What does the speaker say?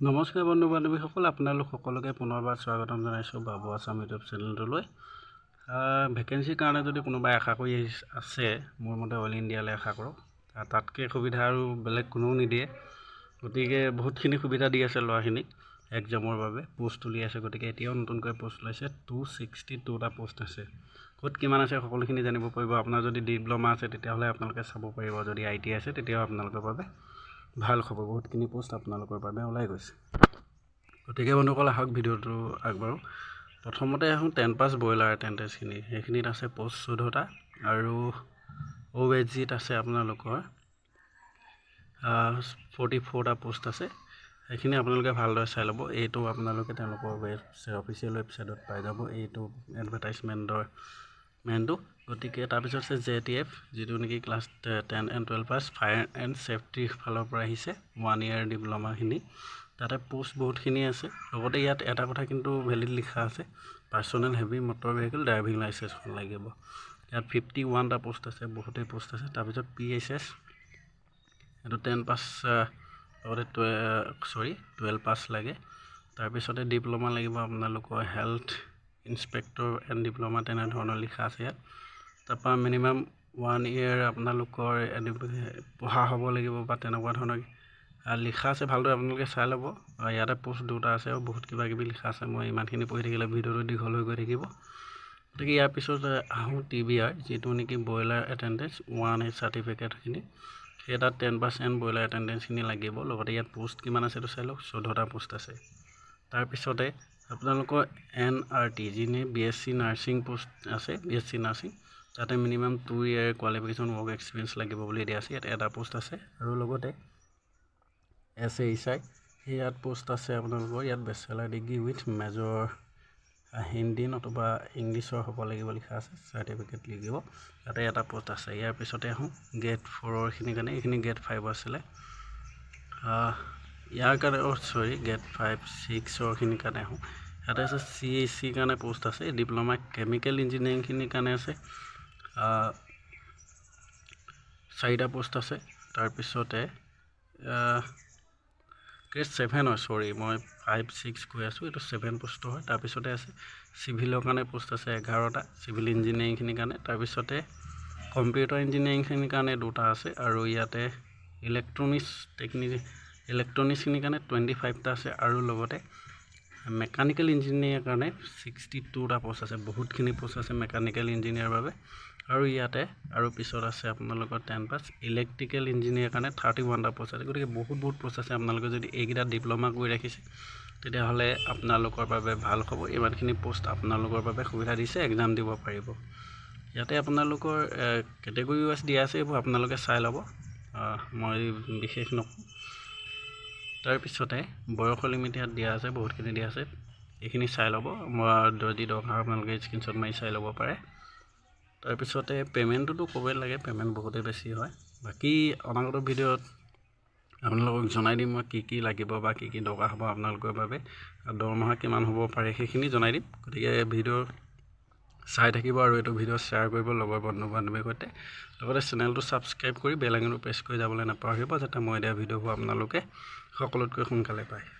নমস্কাৰ বন্ধু বান্ধৱীসকল আপোনালোক সকলোকে পুনৰবাৰ স্বাগতম জনাইছোঁ বাবু আছাম ইউটিউব চেনেলটোলৈ। ভেকেঞ্চিৰ কাৰণে যদি কোনোবাই আশা কৰি আছে মোৰ মতে অল ইণ্ডিয়ালৈ আশা কৰক। তাতকৈ সুবিধা আৰু বেলেগ কোনেও নিদিয়ে। গতিকে বহুতখিনি সুবিধা দি আছে ল'ৰাখিনিক এক্সামৰ বাবে। পোষ্ট উলিয়াইছে গতিকে এতিয়াও নতুনকৈ পোষ্ট ওলাইছে। টু ছিক্সটি টুটা পোষ্ট আছে। ক'ত কিমান আছে সকলোখিনি জানিব পাৰিব। আপোনাৰ যদি ডিপ্ল'মা আছে তেতিয়াহ'লে আপোনালোকে চাব পাৰিব। যদি আই টি আছে তেতিয়াও আপোনালোকৰ বাবে ভাল খবৰ বহুতখিনি পোষ্ট আপোনালোকৰ বাবে ওলাই গৈছে। গতিকে বন্ধুসকল আহক ভিডিঅ'টো আগবাঢ়ো। প্ৰথমতে আহোঁ টেন পাছ ব্ৰইলাৰ এটেণ্ডেঞ্চখিনি সেইখিনিত আছে পোষ্ট চৈধ্যটা আৰু অ' এইচ জিত আছে আপোনালোকৰ ফৰ্টি ফ'ৰটা পোষ্ট আছে। সেইখিনি আপোনালোকে ভালদৰে চাই ল'ব। এইটো আপোনালোকে তেওঁলোকৰ ৱেবছাইট অফিচিয়েল ৱেবছাইটত পাই যাব। এইটো এডভাৰটাইজমেণ্টৰ মেনটো। গতিকে তাৰপিছত আছে জে টি এফ যিটো নেকি class ten and twelve pass fire and ছেফটিৰ ফালৰ পৰা আহিছে ওৱান ইয়াৰ ডিপ্ল'মাখিনি। তাতে পোষ্ট বহুতখিনি আছে। লগতে ইয়াত এটা কথা কিন্তু ভেলিড লিখা আছে personal heavy motor vehicle driving লাইচেঞ্চখন লাগিব। ইয়াত ফিফটি ওৱানটা পোষ্ট আছে বহুতেই পোষ্ট আছে। তাৰপিছত পি এইচ এছ এইটো টেন পাছ লগতে টুৱে চৰি টুৱেলভ পাছ লাগে। তাৰপিছতে ডিপ্ল'মা লাগিব আপোনালোকৰ হেল্থ ইনস্পেক্টৰ এণ্ড ডিপ্ল'মা তেনেধৰণৰ লিখা আছে ইয়াত। তাৰপৰা মিনিমাম ওৱান ইয়েৰ আপোনালোকৰ পঢ়া হ'ব লাগিব বা তেনেকুৱা ধৰণৰ লিখা আছে ভালদৰে আপোনালোকে চাই ল'ব। ইয়াতে পোষ্ট দুটা আছে আৰু বহুত কিবা কিবি লিখা আছে মই ইমানখিনি পঢ়ি থাকিলে ভিডিঅ'টো দীঘল হৈ গৈ থাকিব। গতিকে ইয়াৰ পিছত আহোঁ টি বি আৰ যিটো নেকি ব্ৰইলাৰ এটেণ্ডেঞ্চ ওৱান এইচ চাৰ্টিফিকেটখিনি সেই তাত টেন পাৰ্চেণ্ট ব্ৰইলাৰ এটেণ্ডেঞ্চখিনি লাগিব। লগতে ইয়াত পোষ্ট কিমান আছে এইটো চাই লওক চৈধ্যটা পোষ্ট আছে। তাৰপিছতে আপোনালোকৰ এন আৰ টি যিনি B S C nursing post আছে বি এছ চি নাৰ্ছিং তাতে minimum two year qualification work experience লাগিব বুলি দিয়া আছে। ইয়াত এটা পোষ্ট আছে আৰু লগতে এছ এইচ আই সেই ইয়াত পোষ্ট আছে আপোনালোকৰ ইয়াত bachelor degree with major Hindi নতুবা ইংলিছৰ হ'ব লাগিব লিখা আছে চাৰ্টিফিকেট লাগিব। তাতে এটা পোষ্ট আছে ইয়াৰ পিছতে আহোঁ গেট ফ'ৰৰখিনিৰ কাৰণে এইখিনি গেট ফাইভ আছিলে। ইয়াৰ কাৰণে অ' চৰি গেট ফাইভ ছিক্সৰখিনিৰ কাৰণে আহোঁ। ইয়াতে আছে চি এইচ চিৰ কাৰণে পোষ্ট আছে ডিপ্ল'মা কেমিকেল ইঞ্জিনিয়াৰিংখিনিৰ কাৰণে আছে চাৰিটা পোষ্ট আছে তাৰপিছতে গ্ৰেড ছেভেনৰ চৰি মই ফাইভ ছিক্স কৈ আছোঁ এইটো ছেভেন পোষ্টৰ হয় তাৰপিছতে আছে চিভিলৰ কাৰণে পোষ্ট আছে এঘাৰটা চিভিল ইঞ্জিনিয়াৰিংখিনিৰ কাৰণে তাৰপিছতে কম্পিউটাৰ ইঞ্জিনিয়াৰিংখিনিৰ কাৰণে দুটা আছে আৰু ইয়াতে ইলেক্ট্ৰনিক্স টেকনিক ইলেক্ট্ৰনিক্সখিনিৰ কাৰণে টুৱেণ্টি ফাইভটা আছে আৰু লগতে মেকানিকেল ইঞ্জিনিয়াৰৰ কাৰণে ছিক্সটি টুটা পষ্ট আছে বহুতখিনি পষ্ট আছে মেকানিকেল ইঞ্জিনিয়াৰৰ বাবে। আৰু ইয়াতে আৰু পিছত আছে আপোনালোকৰ টেন পাছ ইলেক্ট্ৰিকেল ইঞ্জিনিয়াৰৰ কাৰণে থাৰ্টি ওৱানটা পষ্ট আছে। গতিকে বহুত বহুত পষ্ট আছে। আপোনালোকে যদি এইকেইটা ডিপ্ল'মা কৰি ৰাখিছে তেতিয়াহ'লে আপোনালোকৰ বাবে ভাল হ'ব। ইমানখিনি পষ্ট আপোনালোকৰ বাবে সুবিধা দিছে এক্সাম দিব পাৰিব। ইয়াতে আপোনালোকৰ কেটেগৰী ৱাইজ দিয়া আছে এইবোৰ আপোনালোকে চাই ল'ব। মই বিশেষ নকওঁ। তাৰপিছতে বয়সৰ লিমিট ইয়াত দিয়া আছে বহুতখিনি দিয়া আছে। এইখিনি চাই ল'ব মই যদি দৰকাৰ আপোনালোকে স্ক্ৰীণশ্বট মাৰি চাই ল'ব পাৰে। তাৰপিছতে পে'মেণ্টটোতো ক'বই লাগে পে'মেণ্ট বহুতেই বেছি হয়। বাকী অনাগত ভিডিঅ'ত আপোনালোকক জনাই দিম মই কি কি লাগিব বা কি কি দৰকাৰ হ'ব আপোনালোকৰ বাবে। দৰমহা কিমান হ'ব পাৰে সেইখিনি জনাই দিম। গতিকে ভিডিঅ' চাই থাকিব আৰু এইটো ভিডিঅ' শ্বেয়াৰ কৰিব লগৰ বন্ধু বান্ধৱীৰ সৈতে। লগতে চেনেলটো ছাবস্ক্ৰাইব কৰি বেল আইকনটো প্ৰেছ কৰি যাবলৈ নাপাহৰিব যাতে মই দিয়া ভিডিঅ'বোৰ আপোনালোকে সকলোতকৈ সোনকালে পায়।